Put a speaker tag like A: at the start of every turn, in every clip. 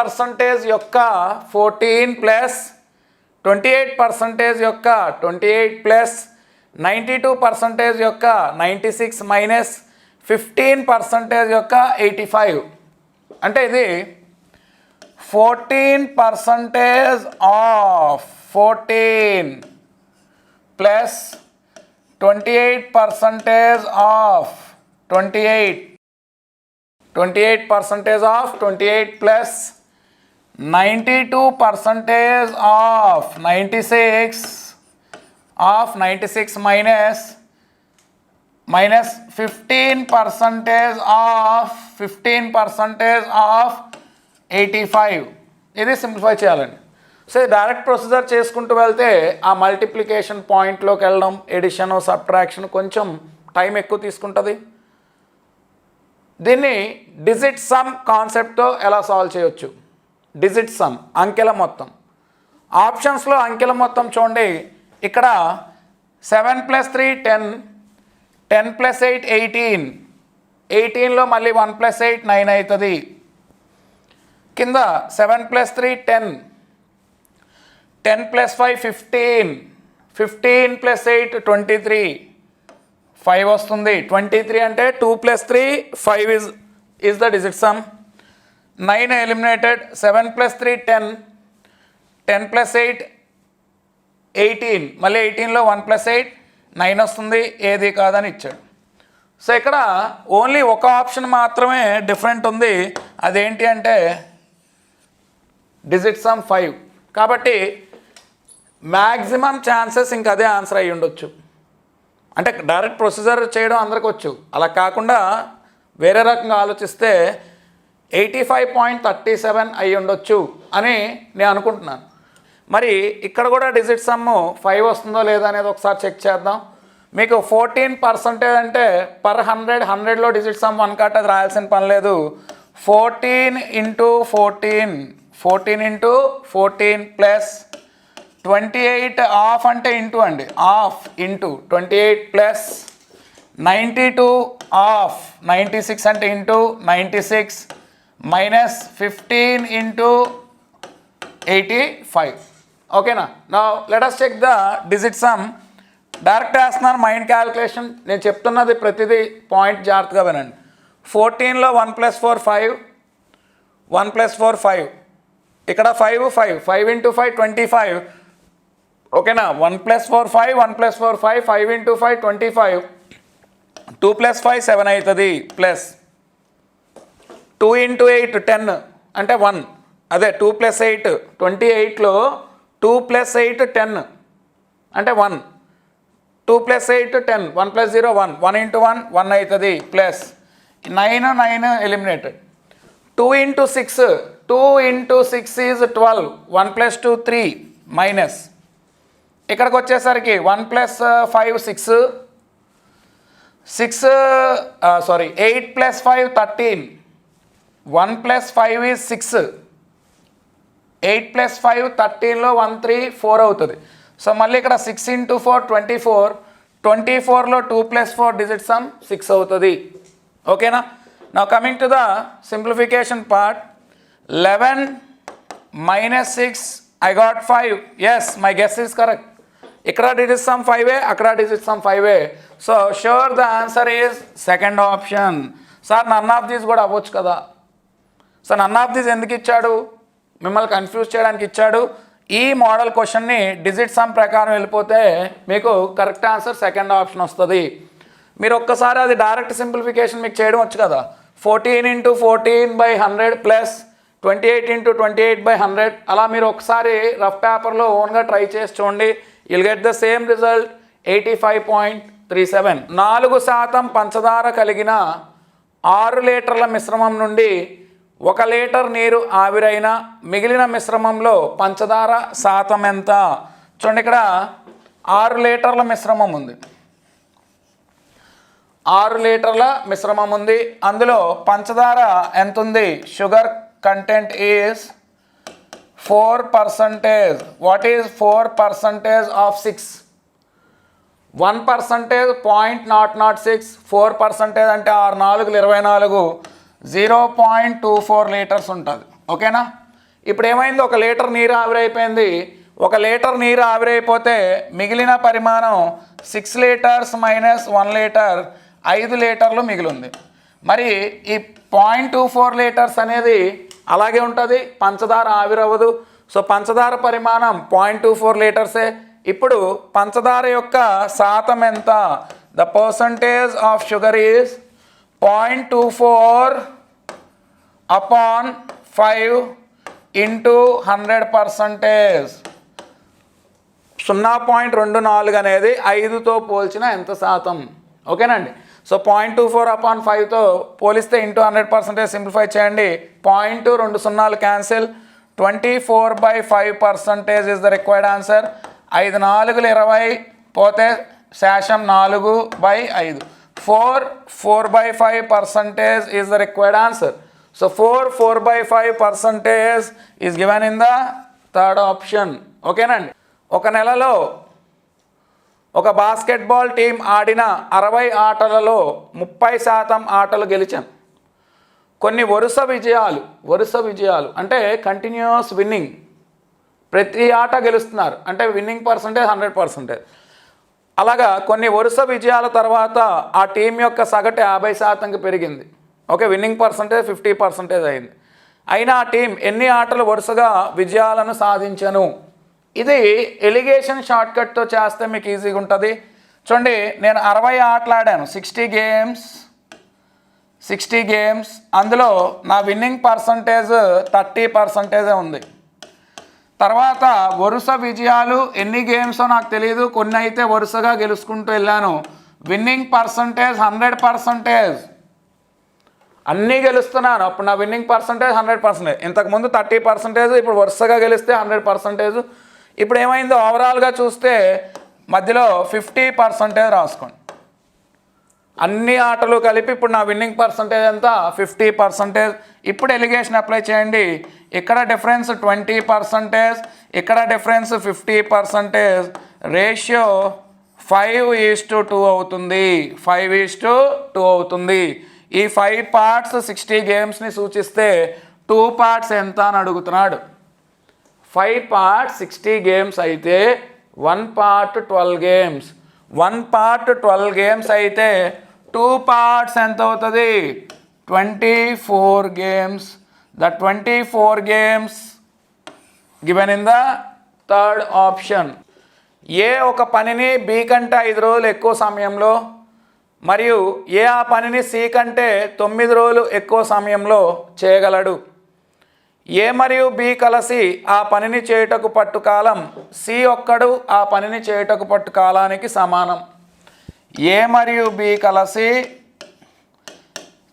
A: Percentage యొక్క fourteen plus twenty eight percentage యొక్క twenty eight plus ninety two percentage యొక్క ninety six minus fifteen percentage యొక్క eighty five అంటే ఇది fourteen percentage of fourteen plus twenty eight percentage of twenty eight twenty eight percentage of twenty eight plus ninety two percentage of ninety six of ninety six minus minus fifteen percentage of fifteen percentage of eighty five ఇది simplify చేయాలండి. So direct procedure చేసుకుంటూ వెళ్తే ఆ multiplication పాయింట్లోకి వెళ్ళడం addition subtraction కొంచెం time ఎక్కువ తీసుకుంటుంది. దీన్ని డిజిట్ సమ్ కాన్సెప్ట్తో ఎలా సాల్వ్ చేయొచ్చు? డిజిట్ సమ్ అంకెల మొత్తం. ఆప్షన్స్లో అంకెల మొత్తం చూడండి. ఇక్కడ seven plus three ten ten plus eight eighteen ఎయిటీన్లో మళ్ళీ వన్ ప్లస్ ఎయిట్ నైన్ అవుతుంది. కింద seven plus three ten ten plus five fifteen fifteen plus eight twenty three five వస్తుంది. ట్వంటీ త్రీ అంటే two plus three five is is the digit sum nine eliminated seven plus three ten. Ten plus eight eighteen. మళ్ళీ ఎయిటీన్లో one plus eight nine వస్తుంది ఏది కాదని ఇచ్చాడు. So ఇక్కడ only ఒక ఆప్షన్ మాత్రమే డిఫరెంట్ ఉంది. అదేంటి అంటే డిజిట్ సమ్ ఫైవ్. కాబట్టి మ్యాక్సిమం ఛాన్సెస్ ఇంక అదే ఆన్సర్ అయ్యి ఉండొచ్చు. అంటే డైరెక్ట్ ప్రొసీజర్ చేయడం అందరికి వచ్చు అలా కాకుండా వేరే రకంగా ఆలోచిస్తే eighty five point thirty seven అయ్యి ఉండొచ్చు అని నేను అనుకుంటున్నాను. మరి ఇక్కడ కూడా డిజిట్ సమ్ము ఫైవ్ వస్తుందో లేదో అనేది ఒకసారి చెక్ చేద్దాం. మీకు ఫోర్టీన్ పర్సంటేజ్ అంటే పర్ హండ్రెడ్ హండ్రెడ్లో డిజిట్ సమ్ వన్ కట్ అది రాయాల్సిన పని లేదు. Fourteen into fourteen fourteen into fourteen plus twenty eight of అంటే ఇంటూ అండి. Of into twenty eight plus ninety two of ninety six అంటే into ninety six. Minus fifteen into eighty five ఓకేనా నా let's check the digit sum direct వేస్తున్నాను mind calculation నేను చెప్తున్నది ప్రతిదీ point జాగ్రత్తగా వినండి. ఫోర్టీన్లో one plus four five one plus four five ఇక్కడ five five five into five twenty five ఓకేనా one plus four five one plus four five five into five twenty five two plus five seven అవుతుంది. Plus two into eight ten అంటే one. అదే two plus eight twenty ఎయిట్లో two plus eight ten అంటే one. Two plus eight ten. One plus zero one. One into one one అవుతుంది plus nine nine eliminated. Two into six two into six is twelve. One plus two three minus. ఇక్కడికి వచ్చేసరికి one plus five six. Six sorry eight plus five thirteen. One plus five is six. Eight plus five థర్టీన్లో one three four అవుతుంది. So మళ్ళీ ఇక్కడ six into four twenty four. Twenty ఫోర్లో two plus four digit sum six అవుతుంది. ఓకేనా? నా coming to the simplification part eleven minus six I got five yes my guess is correct ఇక్కడ digit sum five ఏ అక్కడ digit sum five A. So sure the answer is second option sir none of these కూడా అవ్వచ్చు కదా. So none of these ఎందుకు ఇచ్చాడు? మిమ్మల్ని confuse చేయడానికి ఇచ్చాడు. ఈ మోడల్ క్వశ్చన్ని డిజిట్ సమ్ ప్రకారం వెళ్ళిపోతే మీకు కరెక్ట్ ఆన్సర్ సెకండ్ ఆప్షన్ వస్తుంది. మీరు ఒక్కసారి అది డైరెక్ట్ సింప్లిఫికేషన్ మీకు చేయడం వచ్చు కదా. Fourteen into fourteen by hundred plus twenty eight into twenty eight by hundred అలా మీరు ఒకసారి రఫ్ పేపర్లో ఓన్గా ట్రై చేసి చూడండి. Will get the same result eighty five point three seven నాలుగు శాతం పంచదార కలిగిన ఆరు లీటర్ల మిశ్రమం నుండి ఒక లీటర్ నీరు ఆవిరైన మిగిలిన మిశ్రమంలో పంచదార శాతం ఎంత? చూడండి ఇక్కడ ఆరు లీటర్ల మిశ్రమం ఉంది. ఆరు లీటర్ల మిశ్రమం ఉంది. అందులో పంచదార ఎంత ఉంది? Sugar content is four percentage. What is four percentage of six? One percentage point nought nought six. Four percentage అంటే ఆరు నాలుగులు ఇరవై నాలుగు. Zero point two four litres ఉంటుంది. ఓకేనా? ఇప్పుడు ఏమైంది? ఒక లీటర్ నీరు ఆవిరైపోయింది ఒక లీటర్ నీరు ఆవిరైపోతే మిగిలిన పరిమాణం six litres minus one litre ఐదు లీటర్లు మిగిలింది. మరి ఈ పాయింట్ టూ ఫోర్ లీటర్స్ అనేది అలాగే ఉంటుంది. పంచదార ఆవిరవ్వదు. సో పంచదార పరిమాణం పాయింట్ టూ ఫోర్ లీటర్సే. ఇప్పుడు పంచదార యొక్క శాతం ఎంత? The percentage of sugar is point two four upon five into hundred percentage సున్నా పాయింట్ రెండు నాలుగు అనేది ఐదుతో పోల్చిన ఎంత శాతం? ఓకేనండి? So point two four upon ఫైవ్తో పోలిస్తే ఇంటూ హండ్రెడ్ పర్సెంటేజ్ సింప్లిఫై చేయండి. పాయింట్ రెండు సున్నాలు cancel twenty four by five percentage is the required answer ఐదు నాలుగులు ఇరవై పోతే శాషం నాలుగు బై ఐదు. Four four by five percentage is the required answer so four four by five percentage is given in the third option ఓకేనండి? ఒక నెలలో ఒక బాస్కెట్బాల్ టీం ఆడిన అరవై ఆటలలో ముప్పై శాతం ఆటలు గెలిచాం. కొన్ని వరుస విజయాలు వరుస విజయాలు. అంటే కంటిన్యూస్ విన్నింగ్ ప్రతి ఆట గెలుస్తున్నారు. అంటే విన్నింగ్ పర్సంటేజ్ హండ్రెడ్ పర్సంటేజ్ అలాగా కొన్ని వరుస విజయాల తర్వాత ఆ టీం యొక్క సగటు యాభై శాతంకి పెరిగింది. Okay winning percentage fifty percentage అయింది. అయినా ఆ టీం ఎన్ని ఆటలు వరుసగా విజయాలను సాధించను? ఇది ఎలిగేషన్ షార్ట్కట్తో చేస్తే మీకు ఈజీగా ఉంటుంది. చూడండి నేను అరవై ఆటలు ఆడాను సిక్స్టీ గేమ్స్ సిక్స్టీ గేమ్స్. అందులో నా విన్నింగ్ పర్సంటేజ్ థర్టీ పర్సంటేజే ఉంది. తర్వాత వరుస విజయాలు ఎన్ని గేమ్సో నాకు తెలియదు కొన్ని అయితే వరుసగా గెలుచుకుంటూ వెళ్ళాను. విన్నింగ్ పర్సంటేజ్ హండ్రెడ్ పర్సంటేజ్ అన్నీ గెలుస్తున్నాను. అప్పుడు నా విన్నింగ్ పర్సంటేజ్ హండ్రెడ్ పర్సెంటేజ్ ఇంతకుముందు థర్టీ పర్సెంటేజ్ ఇప్పుడు వరుసగా గెలిస్తే హండ్రెడ్ పర్సెంటేజ్ ఇప్పుడు ఏమైందో ఓవరాల్గా చూస్తే మధ్యలో ఫిఫ్టీ పర్సెంటేజ్ రాసుకోండి. అన్ని ఆటలు కలిపి ఇప్పుడు నా విన్నింగ్ పర్సంటేజ్ అంతా ఫిఫ్టీ పర్సంటేజ్ ఇప్పుడు ఎలిగేషన్ అప్లై చేయండి. ఇక్కడ డిఫరెన్స్ ట్వంటీ పర్సంటేజ్ ఇక్కడ difference fifty percentage. Ratio five is to two అవుతుంది. ఫైవ్ ఈజ్ టు టూ అవుతుంది. ఈ ఫైవ్ పార్ట్స్ సిక్స్టీ గేమ్స్ని సూచిస్తే టూ పార్ట్స్ ఎంత అని అడుగుతున్నాడు. ఫైవ్ పార్ట్ సిక్స్టీ గేమ్స్ అయితే one part twelve games. One part twelve games అయితే టూ పార్ట్స్ ఎంత అవుతుంది? Twenty four games. The twenty four games given in the third option A ఒక పనిని బి కంటే ఐదు రోజులు ఎక్కువ సమయంలో మరియు ఏ ఆ పనిని సి కంటే తొమ్మిది రోజులు ఎక్కువ సమయంలో చేయగలడు? ఏ మరియు బి కలిసి ఆ పనిని చేయుటకు పట్టు కాలం సి ఒక్కడు ఆ పనిని చేయుటకు పట్టు కాలానికి సమానం. ఏ మరియు బి కలిసి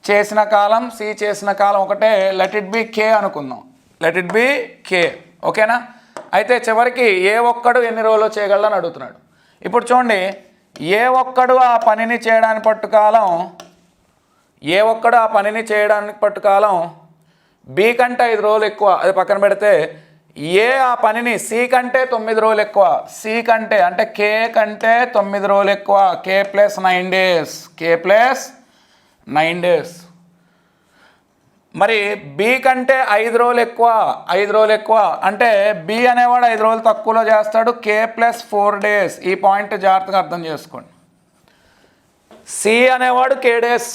A: చేసిన కాలం సి చేసిన కాలం ఒకటే లెట్ ఇట్ బి కే అనుకుందాం. లెట్ ఇట్ బి కే ఓకేనా? అయితే చివరికి ఏ ఒక్కడు ఎన్ని రోజులు చేయగలడని అడుగుతున్నాడు. ఇప్పుడు చూడండి ఏ ఒక్కడు ఆ పనిని చేయడానికి పట్టు కాలం ఏ ఒక్కడు ఆ పనిని చేయడానికి పట్టు కాలం బి కంటే ఐదు రోజులు ఎక్కువ అది పక్కన పెడితే ఏ ఆ పనిని సి కంటే తొమ్మిది రోజులు ఎక్కువ సి కంటే అంటే కే కంటే తొమ్మిది రోజులు ఎక్కువ K plus nine days K plus nine days మరి బి కంటే ఐదు రోజులు ఎక్కువ ఐదు రోజులు ఎక్కువ. అంటే బి అనేవాడు ఐదు రోజులు తక్కువలో చేస్తాడు కే ప్లస్ ఫోర్ డేస్ ఈ పాయింట్ జాగ్రత్తగా అర్థం చేసుకోండి. సి అనేవాడు కే డేస్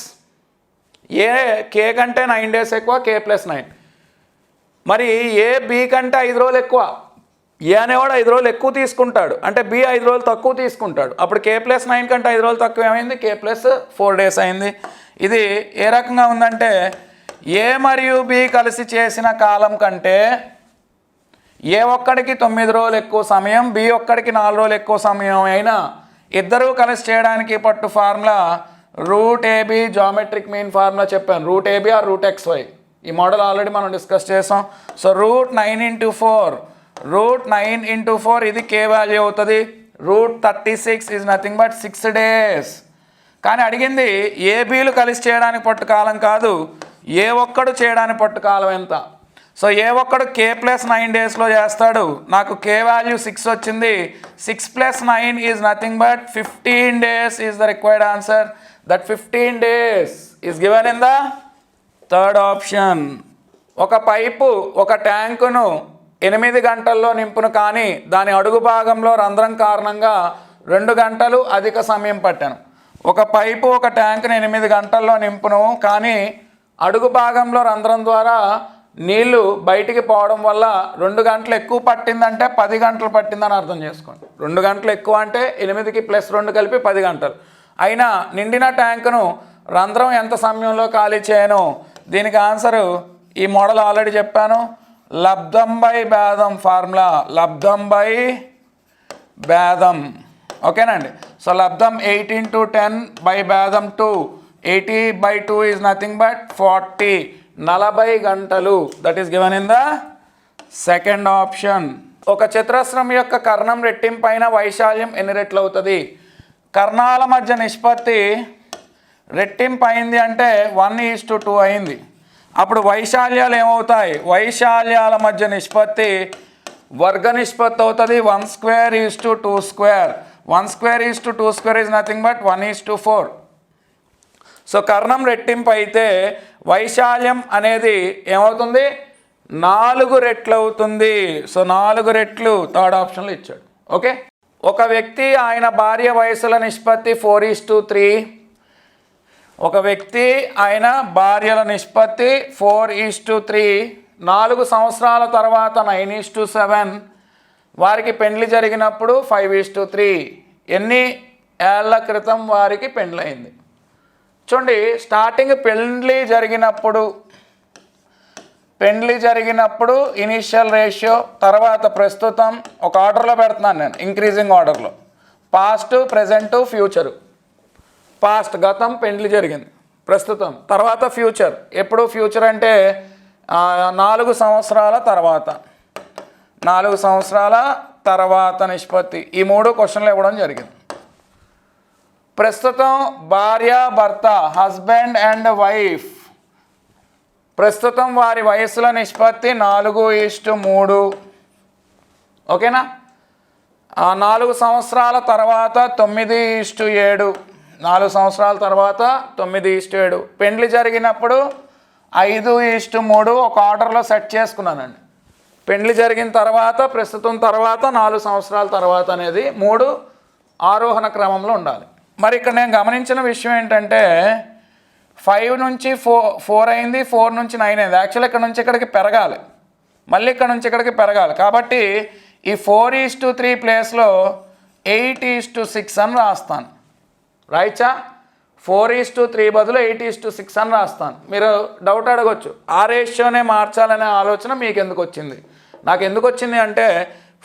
A: ఏ కే కంటే నైన్ డేస్ ఎక్కువ కే ప్లస్ నైన్ మరి ఏ బి కంటే ఐదు రోజులు ఎక్కువ? ఏ అనేవాడు ఐదు రోజులు ఎక్కువ తీసుకుంటాడు. అంటే బి ఐదు రోజులు తక్కువ తీసుకుంటాడు. అప్పుడు కే ప్లస్ నైన్ కంటే ఐదు రోజులు తక్కువ ఏమైంది? కే ప్లస్ ఫోర్ డేస్ అయింది. ఇది ఏ రకంగా ఉందంటే ఏ మరియు బి కలిసి చేసిన కాలం కంటే ఏ ఒక్కడికి తొమ్మిది రోజులు ఎక్కువ సమయం బి ఒక్కడికి నాలుగు రోజులు ఎక్కువ సమయం అయినా ఇద్దరూ కలిసి చేయడానికి పట్టు formula root AB geometric mean formula చెప్పాను. Root AB or root X Y. ఈ మోడల్ ఆల్రెడీ మనం డిస్కస్ చేసాం. So root nine into four root nine into four ఇది కే వాల్యూ అవుతుంది. Root thirty six is nothing but six days. కానీ అడిగింది ఏబీలు కలిసి చేయడానికి పట్టు కాలం కాదు ఏ ఒక్కడు చేయడానికి పట్టు కాలం ఎంత? సో ఏ ఒక్కడు కే ప్లస్ నైన్ డేస్లో చేస్తాడు నాకు కే వాల్యూ సిక్స్ వచ్చింది. Six plus nine is nothing but fifteen days is the required answer that fifteen days is given in the third option ఒక పైపు ఒక ట్యాంకును ఎనిమిది గంటల్లో నింపును కానీ దాని అడుగు భాగంలో రంధ్రం కారణంగా రెండు గంటలు అధిక సమయం పట్టాను. ఒక పైపు ఒక ట్యాంక్ని ఎనిమిది గంటల్లో నింపును. కానీ అడుగు భాగంలో రంధ్రం ద్వారా నీళ్ళు బయటికి పోవడం వల్ల రెండు గంటలు ఎక్కువ పట్టిందంటే పది గంటలు పట్టిందని అర్థం చేసుకోండి. రెండు గంటలు ఎక్కువ అంటే ఎనిమిదికి ప్లస్ రెండు కలిపి పది గంటలు. అయినా నిండిన ట్యాంకును రంధ్రం ఎంత సమయంలో ఖాళీ చేయను? దీనికి ఆన్సరు ఈ మోడల్ ఆల్రెడీ చెప్పాను. లబ్ధం బై భేదం ఫార్ములా. లబ్ధం బై భేదం. ఓకేనండి సో లబ్ధం ఎయిటీన్ టు టెన్ బై భేదం two. Eighty by two is nothing but forty. నలభై గంటలు. That is given in the second option ఒక చతురస్రం యొక్క కర్ణం రెట్టింపైన వైశాల్యం ఎన్ని రెట్లు అవుతుంది? కర్ణాల మధ్య నిష్పత్తి రెట్టింపు అయింది అంటే వన్ ఈజ్ టు టూ అయింది. అప్పుడు వైశాల్యాలు ఏమవుతాయి? వైశాల్యాల మధ్య నిష్పత్తి వర్గ నిష్పత్తి అవుతుంది. One square is to two square. One square is to two square is nothing but one is to four. So కర్ణం రెట్టింపు అయితే వైశాల్యం అనేది ఏమవుతుంది? నాలుగు రెట్లు అవుతుంది. సో నాలుగు రెట్లు థర్డ్ ఆప్షన్లో ఇచ్చాడు. ఓకే? ఒక వ్యక్తి ఆయన భార్య వయసుల నిష్పత్తి ఫోర్ ఈస్ టు త్రీ. ఒక వ్యక్తి ఆయన భార్యల నిష్పత్తి ఫోర్ ఈస్ టు త్రీ. నాలుగు సంవత్సరాల తర్వాత నైన్ ఈస్ టు సెవెన్. వారికి పెండ్లి జరిగినప్పుడు ఫైవ్ ఈస్ టు త్రీ ఎన్ని ఏళ్ళ క్రితం వారికి పెండ్లయింది? చూడండి స్టార్టింగ్ పెండ్లి జరిగినప్పుడు పెండ్లి జరిగినప్పుడు ఇనీషియల్ రేషియో తర్వాత ప్రస్తుతం ఒక ఆర్డర్లో పెడుతున్నాను నేను ఇంక్రీజింగ్ ఆర్డర్లో పాస్ట్ ప్రజెంట్ ఫ్యూచరు పాస్ట్ గతం పెండ్లి జరిగింది ప్రస్తుతం. తర్వాత ఫ్యూచర్ ఎప్పుడు ఫ్యూచర్ అంటే నాలుగు సంవత్సరాల తర్వాత. నాలుగు సంవత్సరాల తర్వాత నిష్పత్తి. ఈ మూడు క్వశ్చన్లు ఇవ్వడం జరిగింది. ప్రస్తుతం భార్య భర్త హస్బెండ్ అండ్ వైఫ్. ప్రస్తుతం వారి వయసుల నిష్పత్తి నాలుగు ఈస్టు మూడు. ఓకేనా? ఆ నాలుగు సంవత్సరాల తర్వాత తొమ్మిది ఈస్టు ఏడు. నాలుగు సంవత్సరాల తర్వాత తొమ్మిది ఈస్టు ఏడు. పెండ్లి జరిగినప్పుడు ఐదు ఈస్టు మూడు ఒక ఆర్డర్లో సెట్ చేసుకున్నానండి. పెండ్లి జరిగిన తర్వాత ప్రస్తుతం తర్వాత నాలుగు సంవత్సరాల తర్వాత అనేది మూడు ఆరోహణ క్రమంలో ఉండాలి. మరి ఇక్కడ నేను గమనించిన విషయం ఏంటంటే ఫైవ్ నుంచి ఫోర్ ఫోర్ అయింది ఫోర్ నుంచి నైన్ అయింది. యాక్చువల్ ఇక్కడ నుంచి ఇక్కడికి పెరగాలి. మళ్ళీ ఇక్కడ నుంచి ఇక్కడికి పెరగాలి. కాబట్టి ఈ ఫోర్ ఈస్ టు త్రీ ప్లేస్లో ఎయిట్ ఈస్ టు సిక్స్ అని రాస్తాను. రాయిచా ఫోర్ ఈస్ టు త్రీ బదులు ఎయిట్ ఈస్ టు సిక్స్ అని రాస్తాను. మీరు డౌట్ అడగొచ్చు. ఆ రేషియోనే మార్చాలనే ఆలోచన మీకు ఎందుకు వచ్చింది? నాకు ఎందుకు వచ్చింది అంటే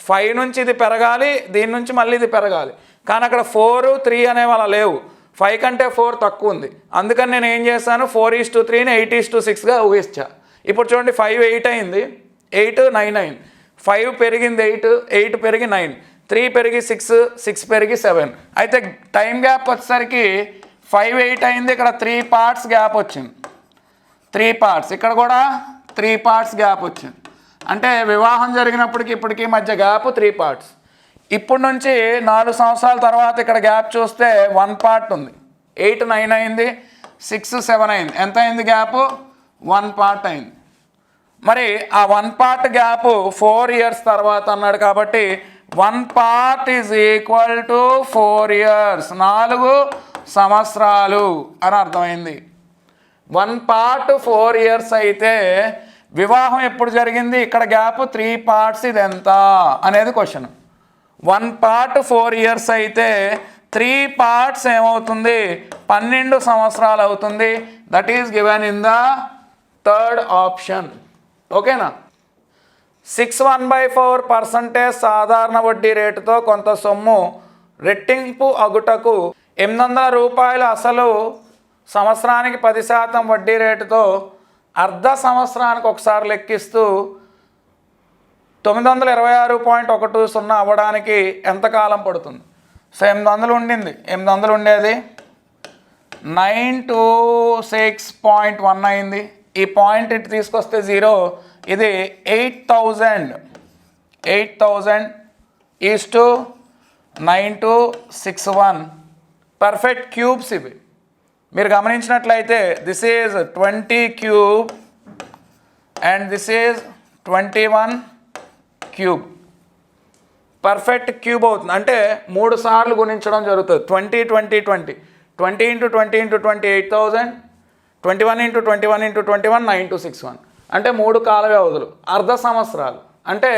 A: ఫైవ్ నుంచి ఇది పెరగాలి దీని నుంచి మళ్ళీ ఇది పెరగాలి. కానీ అక్కడ ఫోర్ త్రీ అనే వాళ్ళ లేవు. ఫైవ్ కంటే ఫోర్ తక్కువ ఉంది. అందుకని నేను ఏం చేశాను? ఫోర్ ఈస్ టు త్రీని ఎయిట్ ఈస్ టు సిక్స్గా ఊహించా. ఇప్పుడు చూడండి ఫైవ్ ఎయిట్ అయింది. ఎయిట్ నైన్ అయింది ఫైవ్ పెరిగింది ఎయిట్ ఎయిట్ పెరిగి నైన్. త్రీ పెరిగి సిక్స్ సిక్స్ పెరిగి సెవెన్. అయితే టైం గ్యాప్ వచ్చేసరికి ఫైవ్ ఎయిట్ అయింది ఇక్కడ త్రీ పార్ట్స్ గ్యాప్ వచ్చింది. త్రీ పార్ట్స్ ఇక్కడ కూడా త్రీ పార్ట్స్ గ్యాప్ వచ్చింది. అంటే వివాహం జరిగినప్పటికి ఇప్పటికి మధ్య గ్యాప్ త్రీ పార్ట్స్ ఇప్పుడు నుంచి నాలుగు సంవత్సరాల తర్వాత ఇక్కడ గ్యాప్ చూస్తే వన్ పార్ట్ ఉంది. ఎయిట్ నైన్ అయింది సిక్స్ సెవెన్ అయింది. ఎంత అయింది గ్యాప్ వన్ పార్ట్ అయింది. మరి ఆ one part gap four years తర్వాత అన్నాడు కాబట్టి one part is equal to four years నాలుగు సంవత్సరాలు అని అర్థమైంది. వన్ పార్ట్ ఫోర్ ఇయర్స్ అయితే వివాహం ఎప్పుడు జరిగింది? ఇక్కడ గ్యాప్ త్రీ పార్ట్స్ ఇది ఎంత అనేది question. One part four years అయితే త్రీ పార్ట్స్ ఏమవుతుంది? పన్నెండు సంవత్సరాలు అవుతుంది. That is given in the third option ఓకేనా? Six one by four percentage సాధారణ వడ్డీ రేటుతో కొంత సొమ్ము రెట్టింపు అగుటకు ఎనిమిది వందల రూపాయలు అసలు సంవత్సరానికి పది శాతం వడ్డీ రేటుతో అర్ధ సంవత్సరానికి ఒకసారి లెక్కిస్తూ తొమ్మిది వందల ఇరవై ఆరు పాయింట్ ఒకటి సున్నా అవ్వడానికి ఎంతకాలం పడుతుంది? సో ఎనిమిది వందలు ఉండింది. ఎనిమిది వందలు ఉండేది nine two six point one అయింది. ఈ పాయింట్ ఇటు తీసుకొస్తే జీరో. ఇది eight thousand. Eight thousand is to nine two six one. Perfect cubes ఇవి. మీరు గమనించినట్లయితే this is twenty cube and this is twenty one cube perfect cube అవుతుంది. అంటే మూడు సార్లు గుణించడం జరుగుతుంది. Twenty twenty twenty twenty into twenty into twenty eight thousand twenty one into twenty one into twenty one nine two six one అంటే మూడు కాల వ్యవధులు అర్ధ సంవత్సరాలు. అంటే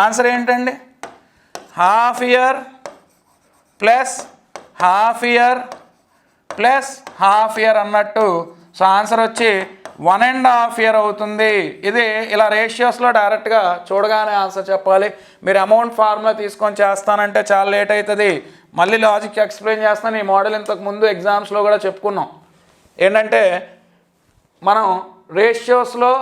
A: ఆన్సర్ ఏంటండి? Half year plus half year plus half year అన్నట్టు. So answer వచ్చి వన్ అండ్ హాఫ్ ఇయర్ అవుతుంది. ఇది ఇలా రేషియోస్లో డైరెక్ట్గా చూడగానే ఆన్సర్ చెప్పాలి. మీరు అమౌంట్ ఫార్ములా తీసుకొని చేస్తానంటే చాలా లేట్ అవుతుంది. మళ్ళీ లాజిక్ ఎక్స్ప్లెయిన్ చేస్తాను. ఈ మోడల్ ఇంతకు ముందు ఎగ్జామ్స్లో కూడా చెప్పుకున్నాం. ఏంటంటే మనం రేషియోస్లో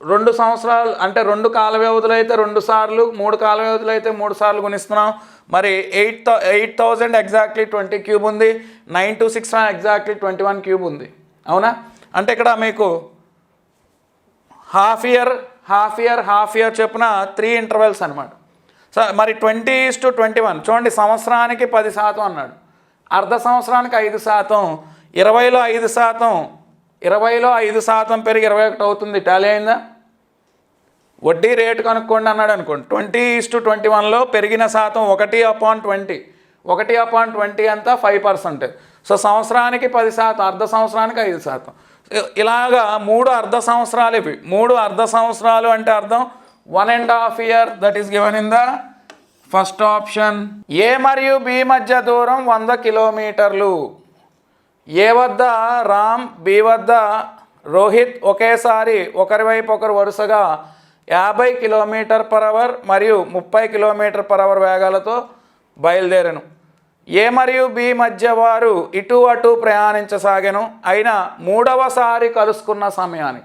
A: రెండు సంవత్సరాలు అంటే రెండు కాల వ్యవధులు అయితే రెండు సార్లు మూడు కాల వ్యవధులు అయితే మూడు సార్లు గుణిస్తున్నాం. మరి eight thou eight thousand exactly twenty cube ఉంది. Nine two six exactly twenty one cube ఉంది. అవునా? అంటే ఇక్కడ మీకు half year half year half year చొప్పున త్రీ ఇంటర్వెల్స్ అనమాట సో మరి twenty is to twenty one. చూడండి సంవత్సరానికి పది శాతం అన్నాడు. అర్ధ సంవత్సరానికి ఐదు శాతం. ఇరవైలో ఐదు శాతం. ఇరవైలో ఐదు శాతం పెరిగి ఇరవై ఒకటి అవుతుంది. టాలీ అయిందా? వడ్డీ రేటు కనుక్కోండి అన్నాడు అనుకోండి. ట్వంటీ ఈస్ టు ట్వంటీ వన్లో పెరిగిన శాతం ఒకటి అపాన్ ట్వంటీ. ఒకటి అపాన్ ట్వంటీ అంతా ఫైవ్ పర్సెంట్ సో సంవత్సరానికి పది శాతం అర్ధ సంవత్సరానికి ఐదు శాతం. ఇలాగా మూడు అర్ధ సంవత్సరాలు ఇవి. మూడు అర్ధ సంవత్సరాలు అంటే అర్థం one and half year that is given in the first option A మరియు బి మధ్య దూరం వంద కిలోమీటర్లు. ఏ వద్ద రామ్ బి వద్ద రోహిత్ ఒకేసారి ఒకరి వైపు ఒకరు వరుసగా యాభై కిలోమీటర్ పర్ అవర్ మరియు ముప్పై కిలోమీటర్ పర్ అవర్ వేగాలతో బయలుదేరను. ఏ మరియు బి మధ్య వారు ఇటు అటు ప్రయాణించసాగాను. అయినా మూడవసారి కలుసుకున్న సమయానికి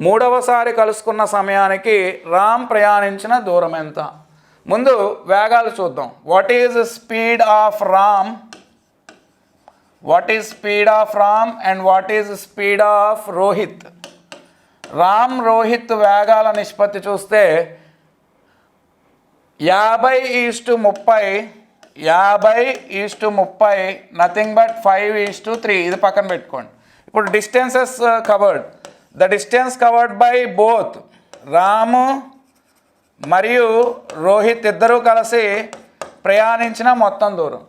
A: మూడవసారి కలుసుకున్న సమయానికి రామ్ ప్రయాణించిన దూరం ఎంత? ముందు వేగాలు చూద్దాం. What is speed of Ram what is speed of Ram and what is speed of Rohit Ram Rohit వేగాల నిష్పత్తి చూస్తే యాభై ఈస్టు ముప్పై యాభై ఈస్టు ముప్పై nothing but five is to three ఇది పక్కన పెట్టుకోండి. ఇప్పుడు distances covered the distance covered by both Ramu మరియు రోహిత్ ఇద్దరూ కలిసి ప్రయాణించిన మొత్తం దూరం.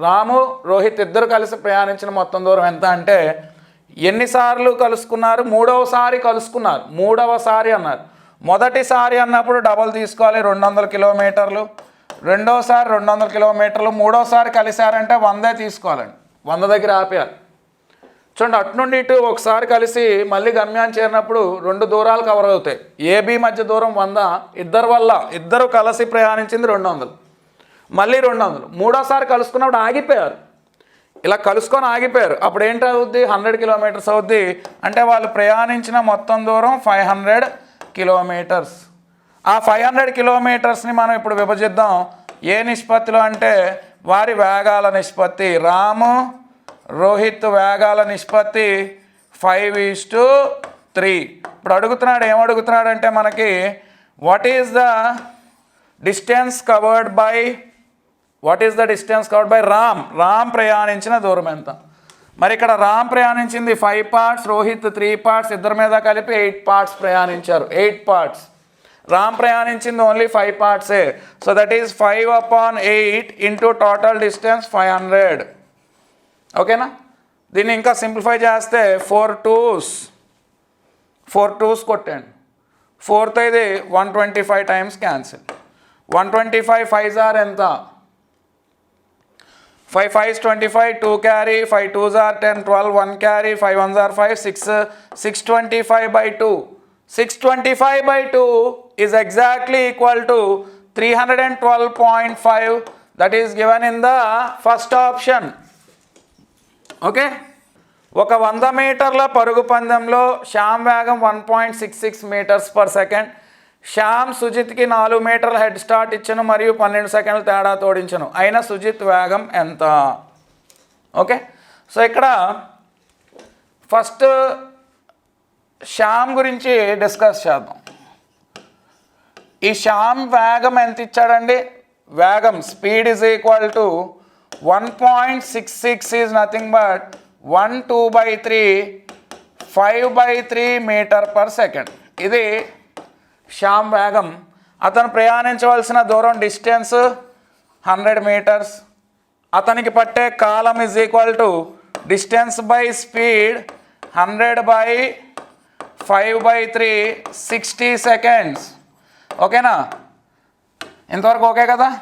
A: రాము రోహిత్ ఇద్దరు కలిసి ప్రయాణించిన మొత్తం దూరం ఎంత అంటే ఎన్నిసార్లు కలుసుకున్నారు? మూడవసారి కలుసుకున్నారు. మూడవసారి అన్నారు. మొదటిసారి అన్నప్పుడు డబల్ తీసుకోవాలి రెండు వందల కిలోమీటర్లు. రెండోసారి రెండు వందల కిలోమీటర్లు. మూడోసారి కలిశారంటే వందే తీసుకోవాలండి. వంద దగ్గర ఆపేయాలి. చూడండి అటు నుండి ఇటు ఒకసారి కలిసి మళ్ళీ గమ్యాన్ని చేరినప్పుడు రెండు దూరాలు కవర్ అవుతాయి. ఏబీ మధ్య దూరం వంద ఇద్దరు వల్ల ఇద్దరు కలిసి ప్రయాణించింది రెండు వందలు మళ్ళీ రెండు వందలు మూడోసారి కలుసుకున్నప్పుడు ఆగిపోయారు. ఇలా కలుసుకొని ఆగిపోయారు. అప్పుడు ఏంటి అవుద్ది? హండ్రెడ్ కిలోమీటర్స్ అవుద్ది. అంటే వాళ్ళు ప్రయాణించిన మొత్తం దూరం ఫైవ్ హండ్రెడ్ కిలోమీటర్స్. ఆ ఫైవ్ హండ్రెడ్ కిలోమీటర్స్ని మనం ఇప్పుడు విభజిద్దాం. ఏ నిష్పత్తిలో అంటే వారి వేగాల నిష్పత్తి. రాము రోహిత్ వేగాల నిష్పత్తి ఫైవ్ ఈస్ టు త్రీ. ఇప్పుడు అడుగుతున్నాడు ఏమడుగుతున్నాడంటే మనకి what is the distance covered by what is the distance covered by Ram Ram ప్రయాణించిన దూరం ఎంత? మరి ఇక్కడ Ram ప్రయాణించింది five parts Rohit three parts ఇద్దరి మీద కలిపి ఎయిట్ పార్ట్స్ ప్రయాణించారు. ఎయిట్ పార్ట్స్ రామ్ ప్రయాణించింది only five పార్ట్సే so that is five upon eight into total distance five hundred ఓకేనా దీన్ని ఇంకా సింప్లిఫై చేస్తే ఫోర్ టూస్ ఫోర్ టూస్ కొట్టండి. ఫోర్త్ ఇది one twenty five times cancel one twenty five five jar ఎంత? Five fives twenty five two carry five two jar ten twelve one carry five one jar five six six twenty five by two six twenty five by two is exactly equal to three hundred and twelve point five that is given in the first option okay ఒక వంద మీటర్ల పరుగు పందెంలో శ్యామ్ వేగం one point six six metres per second Shyam సుజిత్కి నాలుగు మీటర్ల head start ఇచ్చను మరియు పన్నెండు సెకండ్లు తేడా తోడించను. అయినా సుజిత్ వేగం ఎంత? ఓకే. సో ఇక్కడ ఫస్ట్ శ్యామ్ గురించి డిస్కస్ చేద్దాం. ఈ శ్యామ్ వేగం ఎంత ఇచ్చాడండి? వేగం speed is equal to one point six six is nothing but one two by three five by three metre per second ఇది శ్యామ్ వేగం. అతను ప్రయాణించవలసిన దూరం డిస్టెన్స్ హండ్రెడ్ మీటర్స్. అతనికి పట్టే కాలం is equal to distance by speed hundred by five by three sixty seconds ఓకేనా? ఇంతవరకు okay కదా?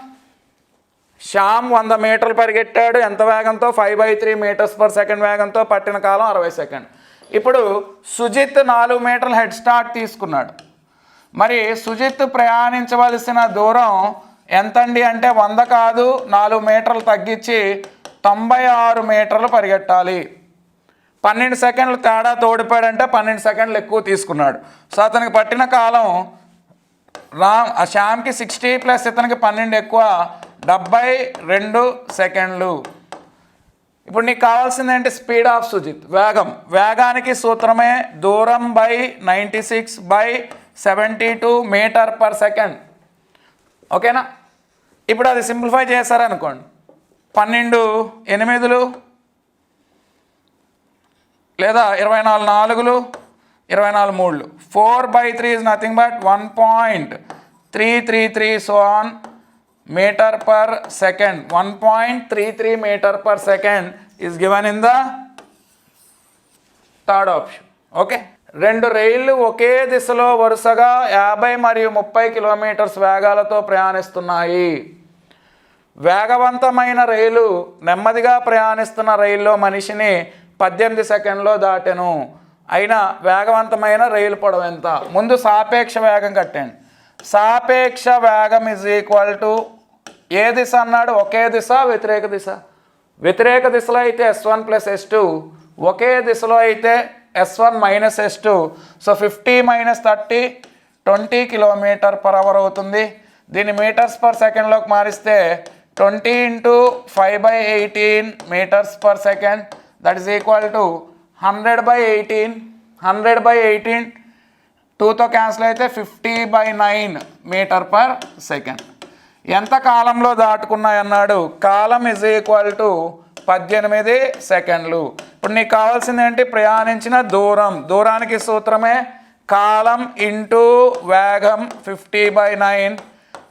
A: శ్యామ్ వంద మీటర్లు పరిగెట్టాడు. ఎంత వేగంతో? Five by three metres per second వేగంతో పట్టిన కాలం అరవై సెకండ్ ఇప్పుడు సుజిత్ నాలుగు మీటర్ల హెడ్ స్టార్ట్ తీసుకున్నాడు. మరి సుజిత్ ప్రయాణించవలసిన దూరం ఎంతండి అంటే వంద కాదు నాలుగు మీటర్లు తగ్గించి తొంభై ఆరు మీటర్లు పరిగెట్టాలి. పన్నెండు సెకండ్లు తేడా తోడిపాడంటే పన్నెండు సెకండ్లు ఎక్కువ తీసుకున్నాడు. సో అతనికి పట్టిన కాలం రామ్ ఆ శ్యామ్కి సిక్స్టీ ప్లస్ ఇతనికి పన్నెండు ఎక్కువ డెబ్బై రెండు సెకండ్లు. ఇప్పుడు నీకు కావాల్సింది ఏంటి? స్పీడ్ ఆఫ్ సుజిత్ వేగం. వేగానికి సూత్రమే దూరం by ninety six by seventy two metre per second. ఓకేనా? ఇప్పుడు అది సింప్లిఫై చేశారనుకోండి. పన్నెండు ఎనిమిదిలు లేదా ఇరవై నాలుగు నాలుగులు ఇరవై నాలుగు మూడులు. Four by three is nothing but one point three three three son metre per second one point three three metre per second is given in the third option okay రెండు రైళ్ళు ఒకే దిశలో వరుసగా యాభై మరియు ముప్పై కిలోమీటర్స్ వేగాలతో ప్రయాణిస్తున్నాయి. వేగవంతమైన రైలు నెమ్మదిగా ప్రయాణిస్తున్న రైల్లో మనిషిని పద్దెనిమిది సెకండ్లో దాటెను. అయినా వేగవంతమైన రైలు పొడవు ఎంత? ముందు సాపేక్ష వేగం కట్టండి సాపేక్ష వేగం ఇజ్ ఈక్వల్ టు ఏ దిశ అన్నాడు? ఒకే దిశ వ్యతిరేక దిశ? వ్యతిరేక దిశలో అయితే S one plus S two ఒకే దిశలో అయితే S one minus S two so fifty minus thirty twenty kilometre per hour అవుతుంది. దీన్ని మీటర్స్ పర్ సెకండ్లోకి మారిస్తే twenty into five by eighteen metres per second that is equal to hundred by eighteen hundred by eighteen టూతో cancel అయితే fifty by nine metre per second ఎంత కాలంలో దాటుకున్నాయన్నాడు? కాలం ఇజ్ ఈక్వల్ టు పద్దెనిమిది సెకండ్లు. ఇప్పుడు నీకు కావాల్సింది ఏంటి? ప్రయాణించిన దూరం. దూరానికి సూత్రమే కాలం ఇంటూ వేగం ఫిఫ్టీ బై నైన్.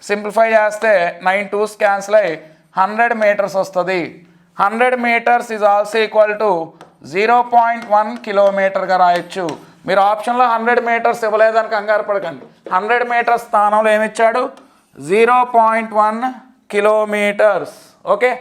A: సింప్లిఫై చేస్తే నైన్ టూస్ క్యాన్సిల్ అయ్యి హండ్రెడ్ మీటర్స్ వస్తుంది. Hundred metres is also equal to zero point one కిలోమీటర్గా రాయొచ్చు. మీరు ఆప్షన్లో హండ్రెడ్ మీటర్స్ ఇవ్వలేదని కంగారు పడకండి. హండ్రెడ్ మీటర్స్ స్థానంలో ఏమిచ్చాడు zero point one kilometres okay?